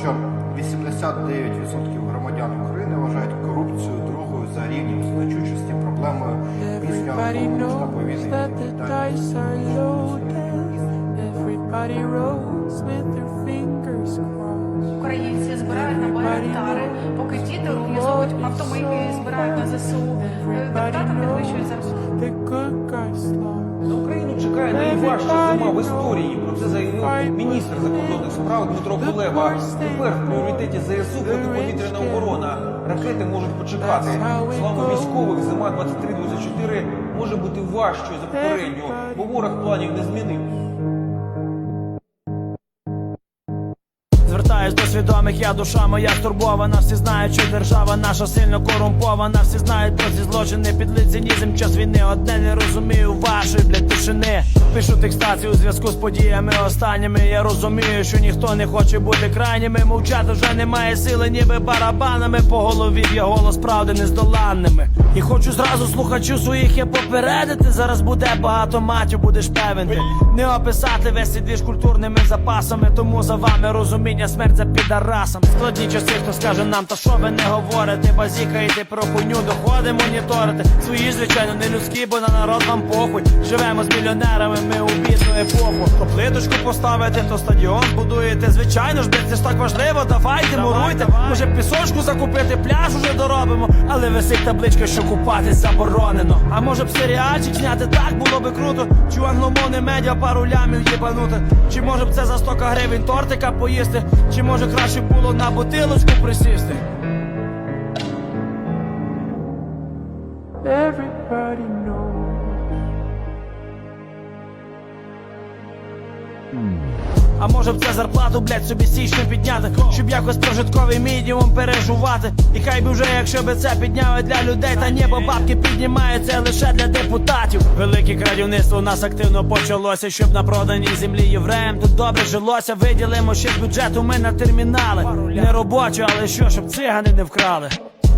що 89% громадян України вважають корупцію другою за рівнем значущості проблемою після війни. Українці збирають на байрактари, поки діти організовують автомийки збирають на ЗСУ. Депутати підвищують зарплату. Україну чекає найважча зима в історії. Про це заявив міністр закордонних справ Дмитро Кулеба. Тепер в пріоритеті ЗСУ протиповітряна оборона. Ракети можуть почекати. Словами військових, зима 23-24 може бути важчою за попередню, бо ворог планів не змінив. Звертаюсь свідомих, я душа моя стурбована. Всі знають, що держава наша сильно корумпована. Всі знають про ці злочини під лиценізм час війни. Одне не розумію вашої блядь, тишини. Пишу текстацію у зв'язку з подіями останніми. Я розумію, що ніхто не хоче бути крайніми. Мовчати вже немає сили, ніби барабанами по голові б'є голос правди нездоланними. І хочу зразу слухачу своїх я попередити. Зараз буде багато матів, будеш певен. Не описати весь цей двіж культурними запасами. Тому за вами розуміння смерть за підарасом. Складні часи, хто скаже нам, та що ви не говорите, базікаєте про хуйню, доходи моніторити. Свої, звичайно, не людські, бо на народ вам похуй. Живемо з мільйонерами, ми у бідну епоху. То плиточку поставити, то стадіон будуєте. Звичайно ж, блядь, це ж так важливо. Давайте, муруйте. Може пісочку закупити, пляж уже доробимо. Але висить табличка, що купатись заборонено. А може б серіальчик зняти так було би круто. Чи англомовне медіа пару лямів їбанути. Чи може б це за 100 гривень тортика поїсти? Чи може краще було на бутилочку присісти? Everybody knows. А може б це зарплату, блядь, собі січно підняти, щоб якось прожитковий мінімум пережувати. І хай би вже, якщо би це підняли для людей, та небо бабки піднімаються лише для депутатів. Велике крадівництво у нас активно почалося, щоб на проданій землі євреям тут добре жилося. Виділимо ще бюджету ми на термінали. Не робочі, але що, щоб цигани не вкрали.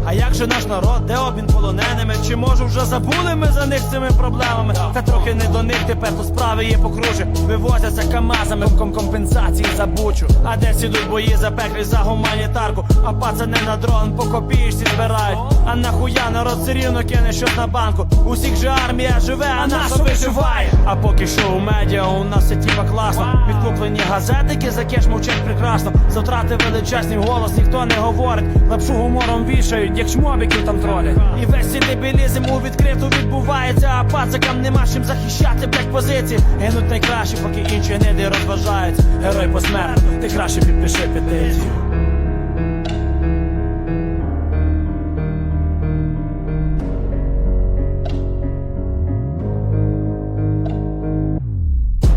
А як же наш народ, де обмін полоненими? Чи може вже забули ми за них цими проблемами? Та трохи не до них тепер то справи є покруче. Вивозяться камазами ком компенсації за бучу. А десь ідуть бої за пеклі за гуманітарку. А пацани на дрон по копієчці збирають. А нахуя народ все рівно кине щось на банку. Усіх же армія живе, а наша виживає. А поки що у медіа у нас все тіпа класно. Відкуплені газетики за кеш мовчать прекрасно. За втрати величезний голос ніхто не говорить. Лапшу гумором вішають, як чмобіків там тролять. І весь цей дебілізм у відкриту відбувається. А пацакам нема чим захищати блять позиції. Гинуть найкраще, поки інші ниди розважаються. Герой посмертно, ти краще підпиши петицію.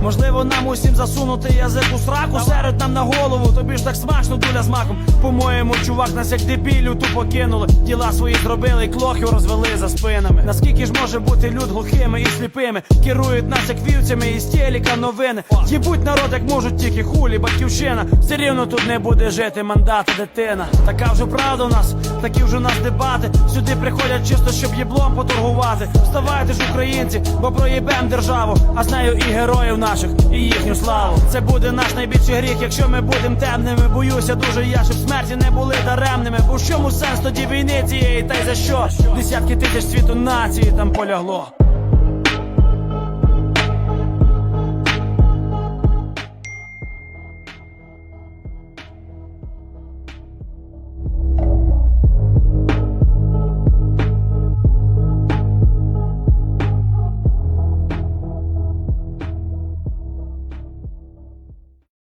Можливо, нам усім засунути язик у сраку, серед нам на голову, тобі ж так смачно дуля з маком. По-моєму, чувак, нас як дебілю тупо кинули. Діла свої зробили і клохів розвели за спинами. Наскільки ж може бути люд глухими і сліпими? Керують нас як вівцями із телека новини. Їбуть народ, як можуть тільки хулі, батьківщина. Все рівно тут не буде жити мандата дитина. Така вже правда у нас, такі вже нас дебати. Сюди приходять чисто, щоб єблом поторгувати. Вставайте ж, українці, бо проїбем державу, а з нею і героїв наших, і їхню славу. Це буде наш найбільший гріх, якщо ми будемо темними. Боюся дуже я, щоб смерті не були даремними. Бо в чому сенс тоді війни цієї, та й за що? Десятки тисяч світу нації там полягло.